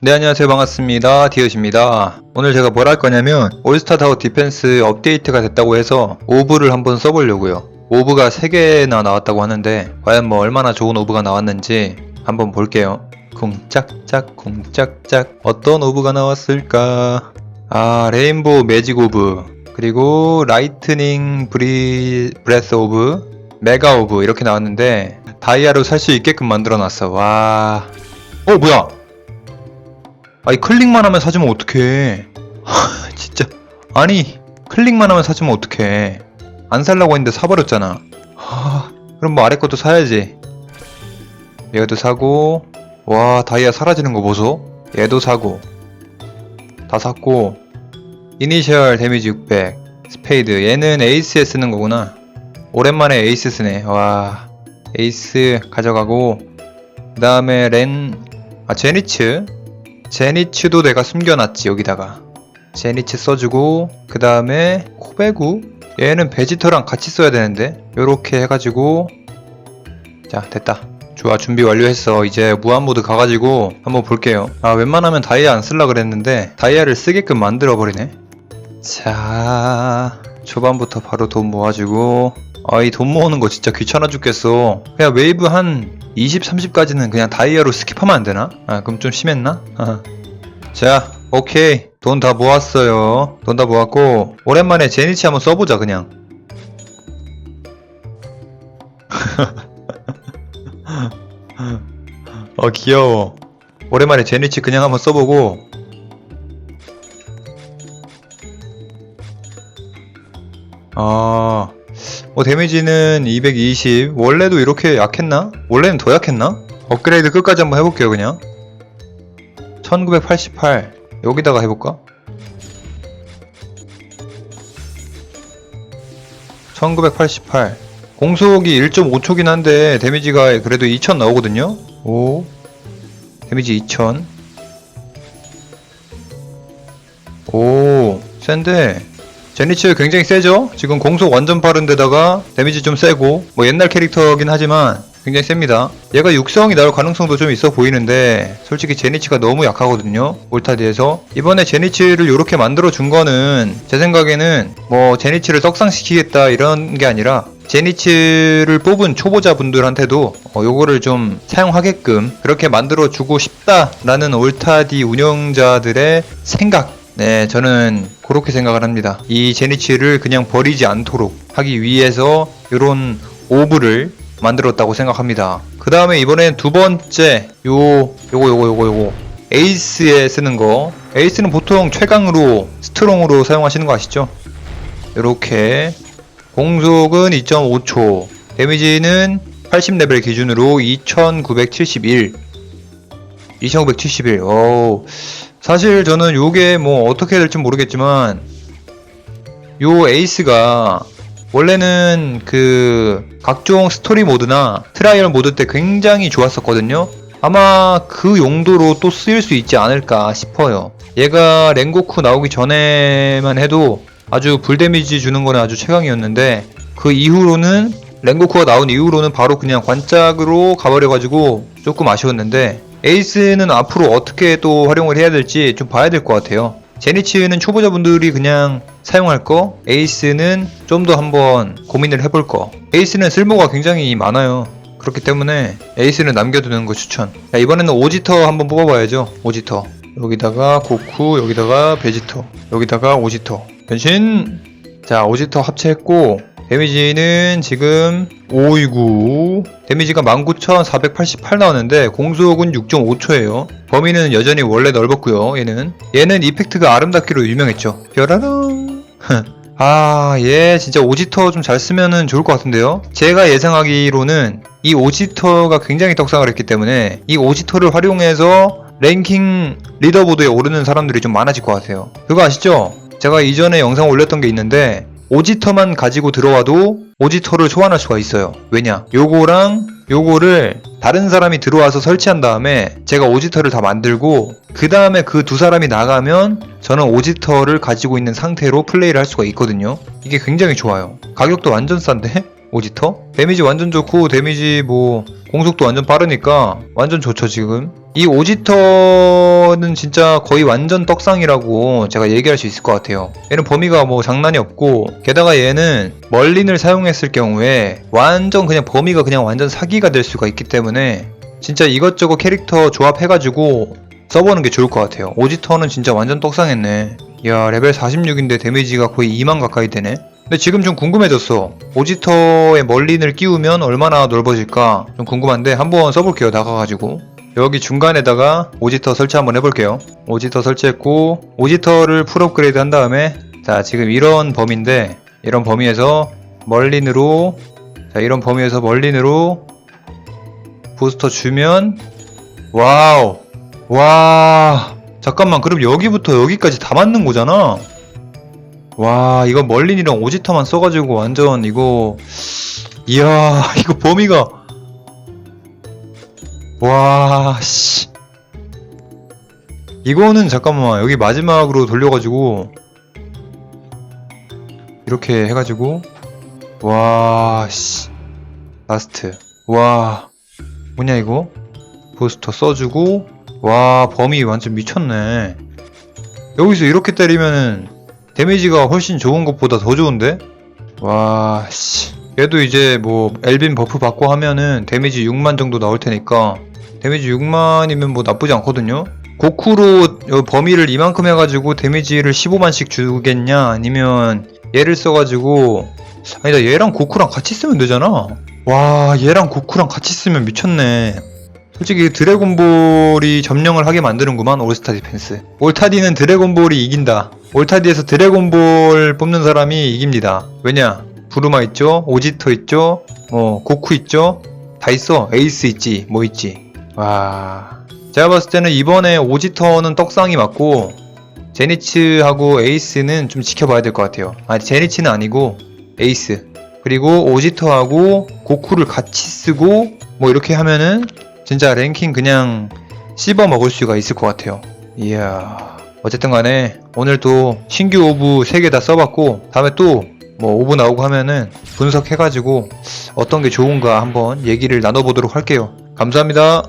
네 안녕하세요. 반갑습니다. 디엇입니다. 오늘 제가 뭘 할 거냐면 올스타 타워 디펜스 업데이트가 됐다고 해서 오브를 한번 써보려고요. 오브가 3개나 나왔다고 하는데 과연 뭐 얼마나 좋은 오브가 나왔는지 한번 볼게요. 쿵짝짝 쿵짝짝. 어떤 오브가 나왔을까? 아 레인보우 매직 오브. 그리고 라이트닝 브리 브레스 오브 메가 오브 이렇게 나왔는데 다이아로 살 수 있게끔 만들어 놨어. 와. 어 뭐야 아니 클릭만 하면 사주면 어떡해? 하, 진짜. 아니 클릭만 하면 사주면 어떡해? 안 살라고 했는데 사버렸잖아. 하, 그럼 뭐 아래 것도 사야지. 얘도 사고 와 다이아 사라지는 거 보소. 얘도 사고. 다 샀고. 이니셜 데미지 600 스페이드. 얘는 에이스에 쓰는 거구나. 오랜만에 에이스 쓰네. 와 에이스 가져가고. 그 다음에 렌아 제니츠 제니츠도 내가 숨겨놨지 여기다가. 제니츠 써주고 그 다음에 코베구? 얘는 베지터랑 같이 써야 되는데 요렇게 해가지고. 자 됐다. 좋아 준비 완료했어. 이제 무한모드 가가지고 한번 볼게요. 아 웬만하면 다이아 안 쓸라 그랬는데 다이아를 쓰게끔 만들어 버리네. 자 초반부터 바로 돈 모아주고. 아 이 돈 모으는 거 진짜 귀찮아 죽겠어. 그냥 웨이브 한 20, 30까지는 그냥 다이아로 스킵하면 안 되나? 아 그럼 좀 심했나? 아. 자 오케이 돈 다 모았어요 돈 다 모았고 오랜만에 제니치 한번 써보자 그냥 어 귀여워 오랜만에 제니치 그냥 한번 써보고 아, 뭐 데미지는 220. 원래도 이렇게 약했나? 원래는 더 약했나? 업그레이드 끝까지 한번 해볼게요, 그냥. 1988. 여기다가 해볼까? 1988. 공속이 1.5초긴 한데 데미지가 그래도 2000 나오거든요? 오. 데미지 2000. 오, 센데. 제니츠 굉장히 세죠? 지금 공속 완전 빠른데다가 데미지 좀 세고 뭐 옛날 캐릭터긴 하지만 굉장히 셉니다. 얘가 육성이 나올 가능성도 좀 있어 보이는데 솔직히 제니츠가 너무 약하거든요. 올타디에서 이번에 제니츠를 이렇게 만들어 준 거는 제 생각에는 뭐 제니츠를 떡상시키겠다 이런 게 아니라 제니츠를 뽑은 초보자분들한테도 어, 요거를 좀 사용하게끔 그렇게 만들어 주고 싶다라는 올타디 운영자들의 생각 네, 저는 그렇게 생각을 합니다. 이 제니치를 그냥 버리지 않도록 하기 위해서 이런 오브를 만들었다고 생각합니다. 그 다음에 이번엔 두 번째 요 요거 요거 요거 요거. 에이스에 쓰는 거. 에이스는 보통 최강으로 스트롱으로 사용하시는 거 아시죠? 이렇게. 공속은 2.5초. 데미지는 80레벨 기준으로 2971 2971 오 사실 저는 요게 뭐 어떻게 될지 모르겠지만 요 에이스가 원래는 그 각종 스토리 모드나 트라이얼 모드 때 굉장히 좋았었거든요. 아마 그 용도로 또 쓰일 수 있지 않을까 싶어요. 얘가 랭고쿠 나오기 전에만 해도 아주 불 데미지 주는 거는 아주 최강이었는데 그 이후로는 랭고쿠가 나온 이후로는 바로 그냥 관짝으로 가버려가지고 조금 아쉬웠는데 에이스는 앞으로 어떻게 또 활용을 해야 될지 좀 봐야 될 것 같아요. 제니치는 초보자분들이 그냥 사용할 거, 에이스는 좀 더 한번 고민을 해볼 거. 에이스는 쓸모가 굉장히 많아요. 그렇기 때문에 에이스는 남겨두는 거 추천. 야, 이번에는 오지터 한번 뽑아봐야죠. 오지터. 여기다가 고쿠, 여기다가 베지터, 여기다가 오지터. 변신! 자, 오지터 합체했고, 데미지는 지금 529 데미지가 19,488 나오는데 공속은 6.5초예요. 범위는 여전히 원래 넓었고요 얘는. 얘는 이펙트가 아름답기로 유명했죠. 뾰라랑 아얘 진짜 오지터 좀 잘 쓰면은 좋을 것 같은데요? 제가 예상하기로는 이 오지터가 굉장히 떡상을 했기 때문에 이 오지터를 활용해서 랭킹 리더보드에 오르는 사람들이 좀 많아질 것 같아요. 그거 아시죠? 제가 이전에 영상 올렸던 게 있는데 오지터만 가지고 들어와도 오지터를 소환할 수가 있어요. 왜냐? 요거랑 요거를 다른 사람이 들어와서 설치한 다음에 제가 오지터를 다 만들고 그 다음에 그 두 사람이 나가면 저는 오지터를 가지고 있는 상태로 플레이를 할 수가 있거든요. 이게 굉장히 좋아요. 가격도 완전 싼데? 오지터? 데미지 완전 좋고 데미지 뭐 공속도 완전 빠르니까 완전 좋죠 지금. 이 오지터는 진짜 거의 완전 떡상이라고 제가 얘기할 수 있을 것 같아요. 얘는 범위가 뭐 장난이 없고 게다가 얘는 멀린을 사용했을 경우에 완전 그냥 범위가 그냥 완전 사기가 될 수가 있기 때문에 진짜 이것저것 캐릭터 조합해가지고 써보는 게 좋을 것 같아요. 오지터는 진짜 완전 떡상했네. 이야 레벨 46인데 데미지가 거의 2만 가까이 되네 근데 지금 좀 궁금해졌어. 오지터에 멀린을 끼우면 얼마나 넓어질까 좀 궁금한데 한번 써볼게요. 나가가지고. 여기 중간에다가 오지터 설치 한번 해볼게요. 오지터 설치했고 오지터를 풀 업그레이드 한 다음에 자 지금 이런 범위인데 이런 범위에서 멀린으로 자 이런 범위에서 멀린으로 부스터 주면 와우 와 잠깐만 그럼 여기부터 여기까지 다 맞는 거잖아 와 이거 멀린이랑 오지터만 써가지고 완전 이거 이야 이거 범위가. 와씨. 이거는 잠깐만 여기 마지막으로 돌려가지고 이렇게 해가지고. 와씨. 라스트. 와 뭐냐 이거? 부스터 써주고. 와 범위 완전 미쳤네. 여기서 이렇게 때리면은 데미지가 훨씬 좋은 것보다 더 좋은데? 와, 씨. 얘도 이제 뭐, 엘빈 버프 받고 하면은 데미지 6만 정도 나올 테니까, 데미지 6만이면 뭐 나쁘지 않거든요? 고쿠로 요 범위를 이만큼 해가지고 데미지를 15만씩 주겠냐? 아니면 얘를 써가지고, 아니다, 얘랑 고쿠랑 같이 쓰면 되잖아? 와, 얘랑 고쿠랑 같이 쓰면 미쳤네. 솔직히 드래곤볼이 점령을 하게 만드는구만 올스타 디펜스 올타디는 드래곤볼이 이긴다 올타디에서 드래곤볼 뽑는 사람이 이깁니다. 왜냐? 부르마 있죠? 오지터 있죠? 뭐 고쿠 있죠? 다 있어. 에이스 있지. 뭐 있지? 와. 제가 봤을 때는 이번에 오지터는 떡상이 맞고 제니츠하고 에이스는 좀 지켜봐야 될 것 같아요. 아니 제니츠는 아니고 에이스. 그리고 오지터하고 고쿠를 같이 쓰고 뭐 이렇게 하면은 진짜 랭킹 그냥 씹어 먹을 수가 있을 것 같아요. 이야. 어쨌든 간에 오늘 또 신규 오브 3개 다 써봤고 다음에 또 뭐 오브 나오고 하면은 분석해가지고 어떤 게 좋은가 한번 얘기를 나눠보도록 할게요. 감사합니다.